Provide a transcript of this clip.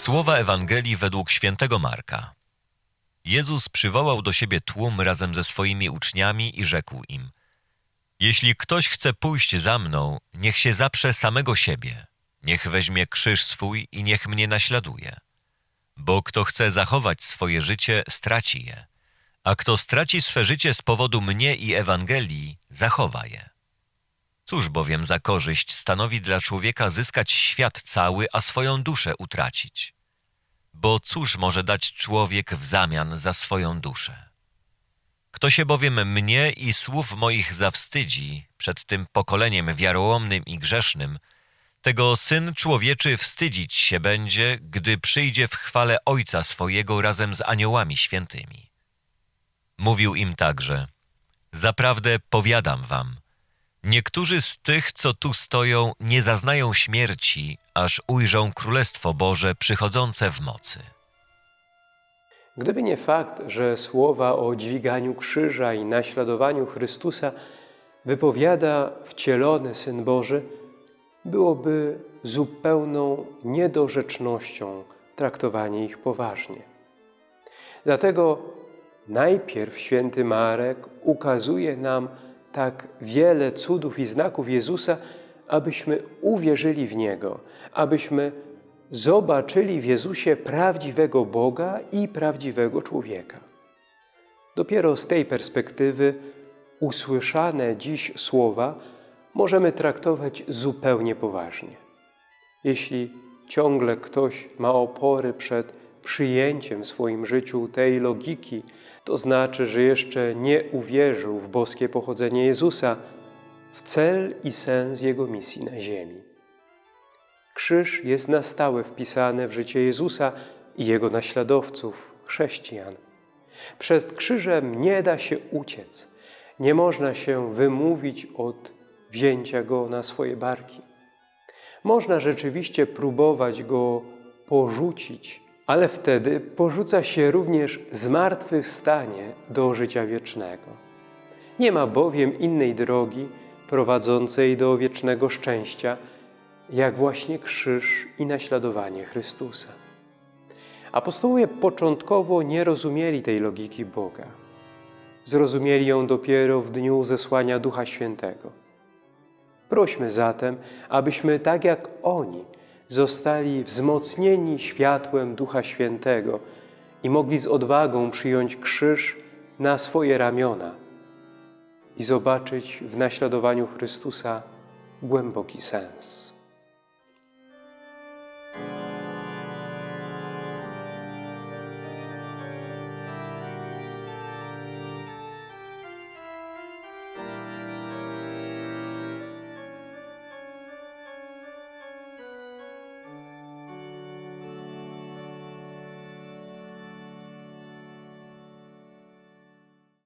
Słowa Ewangelii według świętego Marka. Jezus przywołał do siebie tłum razem ze swoimi uczniami i rzekł im: Jeśli ktoś chce pójść za mną, niech się zaprze samego siebie, niech weźmie krzyż swój i niech mnie naśladuje. Bo kto chce zachować swoje życie, straci je, a kto straci swe życie z powodu mnie i Ewangelii, zachowa je. Cóż bowiem za korzyść stanowi dla człowieka zyskać świat cały, a swoją duszę utracić? Bo cóż może dać człowiek w zamian za swoją duszę? Kto się bowiem mnie i słów moich zawstydzi przed tym pokoleniem wiarołomnym i grzesznym, tego Syn Człowieczy wstydzić się będzie, gdy przyjdzie w chwale Ojca swojego razem z aniołami świętymi. Mówił im także, zaprawdę powiadam wam, niektórzy z tych, co tu stoją, nie zaznają śmierci, aż ujrzą Królestwo Boże przychodzące w mocy. Gdyby nie fakt, że słowa o dźwiganiu krzyża i naśladowaniu Chrystusa wypowiada wcielony Syn Boży, byłoby zupełną niedorzecznością traktowanie ich poważnie. Dlatego najpierw święty Marek ukazuje nam tak wiele cudów i znaków Jezusa, abyśmy uwierzyli w Niego, abyśmy zobaczyli w Jezusie prawdziwego Boga i prawdziwego człowieka. Dopiero z tej perspektywy usłyszane dziś słowa możemy traktować zupełnie poważnie. Jeśli ciągle ktoś ma opory przed przyjęciem w swoim życiu tej logiki, to znaczy, że jeszcze nie uwierzył w boskie pochodzenie Jezusa, w cel i sens Jego misji na ziemi. Krzyż jest na stałe wpisany w życie Jezusa i Jego naśladowców, chrześcijan. Przed krzyżem nie da się uciec, nie można się wymówić od wzięcia Go na swoje barki. Można rzeczywiście próbować Go porzucić, ale wtedy porzuca się również zmartwychwstanie do życia wiecznego. Nie ma bowiem innej drogi prowadzącej do wiecznego szczęścia, jak właśnie krzyż i naśladowanie Chrystusa. Apostołowie początkowo nie rozumieli tej logiki Boga. Zrozumieli ją dopiero w dniu zesłania Ducha Świętego. Prośmy zatem, abyśmy tak jak oni zostali wzmocnieni światłem Ducha Świętego i mogli z odwagą przyjąć krzyż na swoje ramiona i zobaczyć w naśladowaniu Chrystusa głęboki sens.